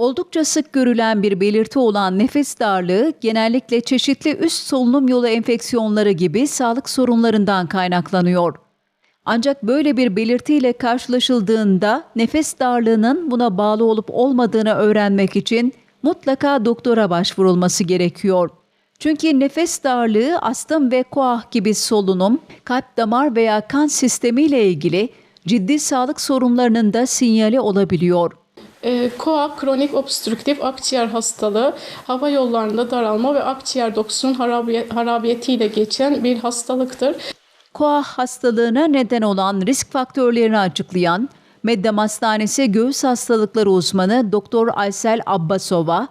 Oldukça sık görülen bir belirti olan nefes darlığı genellikle çeşitli üst solunum yolu enfeksiyonları gibi sağlık sorunlarından kaynaklanıyor. Ancak böyle bir belirtiyle karşılaşıldığında nefes darlığının buna bağlı olup olmadığını öğrenmek için mutlaka doktora başvurulması gerekiyor. Çünkü nefes darlığı astım ve koah gibi solunum, kalp damar veya kan sistemi ile ilgili ciddi sağlık sorunlarının da sinyali olabiliyor. E, KOA kronik obstrüktif akciğer hastalığı hava yollarında daralma ve akciğer dokusunun harabiye- harabiyetiyle geçen bir hastalıktır. Koah hastalığına neden olan risk faktörlerini açıklayan Meddem Hastanesi Göğüs Hastalıkları uzmanı Doktor Aysel Abbasova,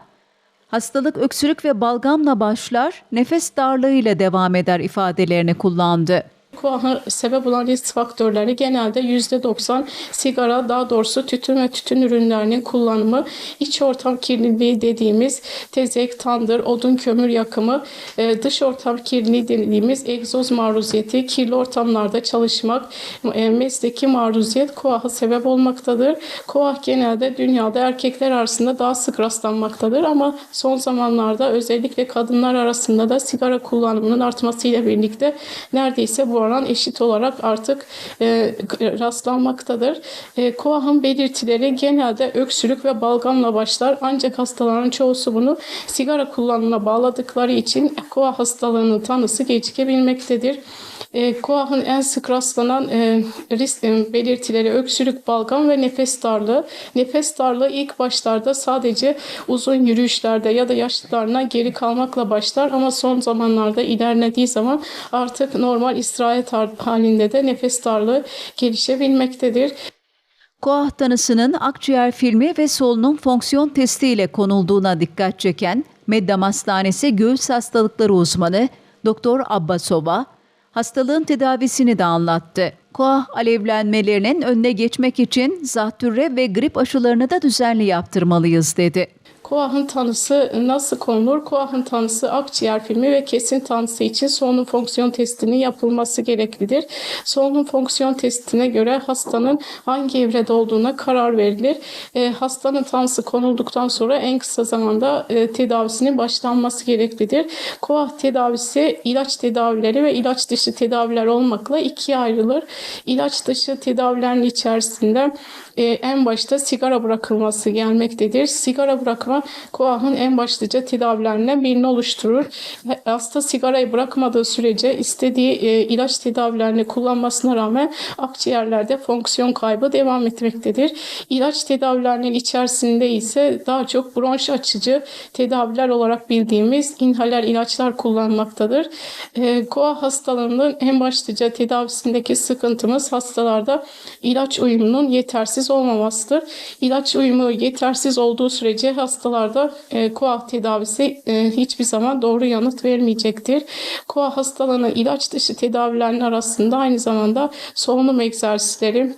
hastalık öksürük ve balgamla başlar, nefes darlığıyla devam eder ifadelerini kullandı. KOAH'a sebep olan risk faktörleri genelde %90 sigara, daha doğrusu tütün ve tütün ürünlerinin kullanımı, iç ortam kirliliği dediğimiz tezek, tandır, odun, kömür yakımı, e, dış ortam kirliliği dediğimiz egzoz maruziyeti, kirli ortamlarda çalışmak, e, mesleki maruziyet KOAH'a sebep olmaktadır. KOAH genelde dünyada erkekler arasında daha sık rastlanmaktadır ama son zamanlarda özellikle kadınlar arasında da sigara kullanımının artmasıyla birlikte neredeyse bu oran eşit olarak artık e, rastlanmaktadır. E, KOAH'ın belirtileri genelde öksürük ve balgamla başlar ancak hastaların çoğusu bunu sigara kullanımına bağladıkları için KOAH hastalığının tanısı gecikebilmektedir. E, KOAH'ın en sık rastlanan e, risk e, belirtileri öksürük, balgam ve nefes darlığı. Nefes darlığı ilk başlarda sadece uzun yürüyüşlerde ya da yaşlılarına geri kalmakla başlar ama son zamanlarda ilerlediği zaman artık normal istirahat halinde de nefes darlığı gelişebilmektedir. Koah tanısının akciğer filmi ve solunum fonksiyon testi ile konulduğuna dikkat çeken Meddam Hastanesi Göğüs Hastalıkları uzmanı Doktor Abbasova, hastalığın tedavisini de anlattı. Koah alevlenmelerinin önüne geçmek için zatürre ve grip aşılarını da düzenli yaptırmalıyız dedi. KOAH'ın tanısı nasıl konulur? KOAH'ın tanısı akciğer filmi ve kesin tanısı için solunum fonksiyon testinin yapılması gereklidir. Solunum fonksiyon testine göre hastanın hangi evrede olduğuna karar verilir. E, hastanın tanısı konulduktan sonra en kısa zamanda e, tedavisinin başlanması gereklidir. KOAH tedavisi ilaç tedavileri ve ilaç dışı tedaviler olmakla ikiye ayrılır. İlaç dışı tedavilerin içerisinde e, en başta sigara bırakılması gelmektedir. Sigara bırakma KOAH'ın en başlıca tedavilerinden birini oluşturur. Hasta sigarayı bırakmadığı sürece istediği e, ilaç tedavilerini kullanmasına rağmen akciğerlerde fonksiyon kaybı devam etmektedir. İlaç tedavilerinin içerisinde ise daha çok bronş açıcı tedaviler olarak bildiğimiz inhaler ilaçlar kullanmaktadır. E, KOAH hastalığının en başlıca tedavisindeki sıkıntımız hastalarda ilaç uyumunun yetersiz olmamasıdır. İlaç uyumu yetersiz olduğu sürece hastalarda e, KOAH tedavisi e, hiçbir zaman doğru yanıt vermeyecektir. KOAH hastalığının ilaç dışı tedavilerin arasında aynı zamanda solunum egzersizleri,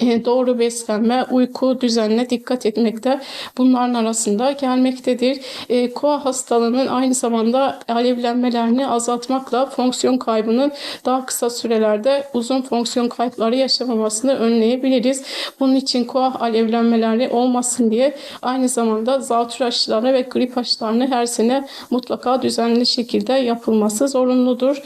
doğru beslenme, uyku düzenine dikkat etmekte bunların arasında gelmektedir. E, koa hastalığının aynı zamanda alevlenmelerini azaltmakla fonksiyon kaybının daha kısa sürelerde uzun fonksiyon kayıpları yaşamamasını önleyebiliriz. Bunun için koa alevlenmeleri olmasın diye aynı zamanda zatürre aşılarını ve grip aşılarını her sene mutlaka düzenli şekilde yapılması zorunludur.